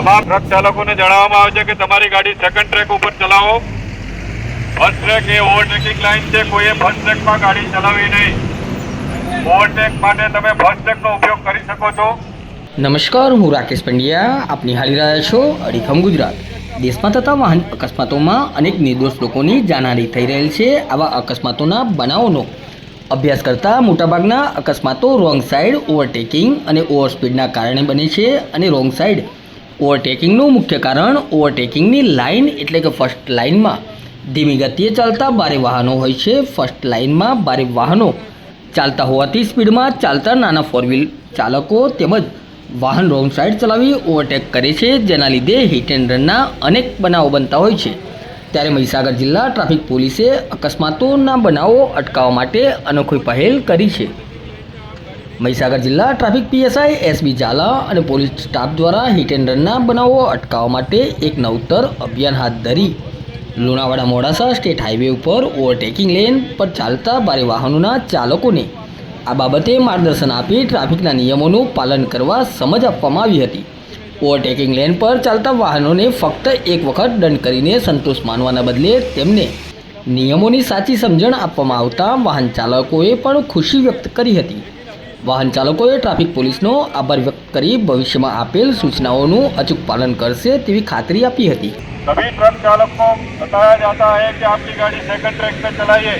તમામ ટ્રક ચાલકોને જણાવવામાં આવે છે કે તમારી ગાડી સેકન્ડ ટ્રેક ઉપર ચલાવો. ફર્સ્ટ ટ્રેક એ ઓવરટેકિંગ લાઇન છે, કોઈએ ફર્સ્ટ ટ્રેકમાં ગાડી ચલાવવી નહીં. ઓવરટેક માટે તમે ફર્સ્ટ ટ્રેકનો ઉપયોગ કરી શકો છો. નમસ્કાર, હું રાકેશ પંડ્યા. આપ નિહાળી રહ્યા છો અડીખમ ગુજરાત. દેશમાં થતા વાહન અકસ્માતોમાં અનેક નિર્દોષ લોકોની જાનહાની થઈ રહેલ છે આવા અકસ્માતોના બનાવોનો અભ્યાસ કરતા મોટાભાગના અકસ્માતો રોંગ સાઈડ ઓવરટેકિંગ અને ઓવરસ્પીડના કારણે બને છે અને રોંગ સાઈડ ઓવરટેકિંગનું મુખ્ય કારણ ઓવરટેકિંગની લાઇન એટલે કે ફર્સ્ટ લાઇનમાં. ધીમી ગતિએ ચાલતા ભારે વાહનો હોય છે. ફર્સ્ટ લાઇનમાં ભારે વાહનો ચાલતા હોવાથી સ્પીડમાં ચાલતા નાના ફોર વ્હીલ ચાલકો તેમજ વાહન રોંગ સાઈડ ચલાવી ઓવરટેક કરે છે, જેના લીધે હિટ એન્ડ રનના અનેક બનાવો બનતા હોય છે. ત્યારે મહીસાગર જિલ્લા ટ્રાફિક પોલીસે અકસ્માતોના બનાવો અટકાવવા માટે અનોખી પહેલ કરી છે. મહીસાગર જિલ્લા traffic P S I S B Jhala અને પોલીસ સ્ટાફ દ્વારા હિટ એન્ડ રનના બનાવો અટકાવવા માટે એક નવતર અભિયાન હાથ ધરી. લુણાવાડા મોડાસા સ્ટેટ હાઈવે ઉપર ઓવરટેકિંગ લેન પર ચાલતા ભારે વાહનોના ચાલકોને આ બાબતે માર્ગદર્શન આપી ટ્રાફિકના નિયમોનું પાલન કરવા સમજ આપવામાં આવી હતી. ઓવરટેકિંગ લેન પર ચાલતા વાહનોને ફક્ત એક વખત દંડ કરીને સંતોષ માનવાના બદલે તેમને નિયમોની સાચી સમજણ આપવામાં આવતા વાહન ચાલકોએ પણ ખુશી વ્યક્ત કરી હતી. વાહન ચાલકોએ ટ્રાફિક પોલીસનો આભાર વ્યક્ત કરી ભવિષ્યમાં આપેલ સૂચનાઓનું અચૂક પાલન કરશે તેવી ખાતરી આપી હતી सभी ट्रक चालक को बताया जाता है कि आपकी गाड़ी सेकंड ट्रैक पे चलाइए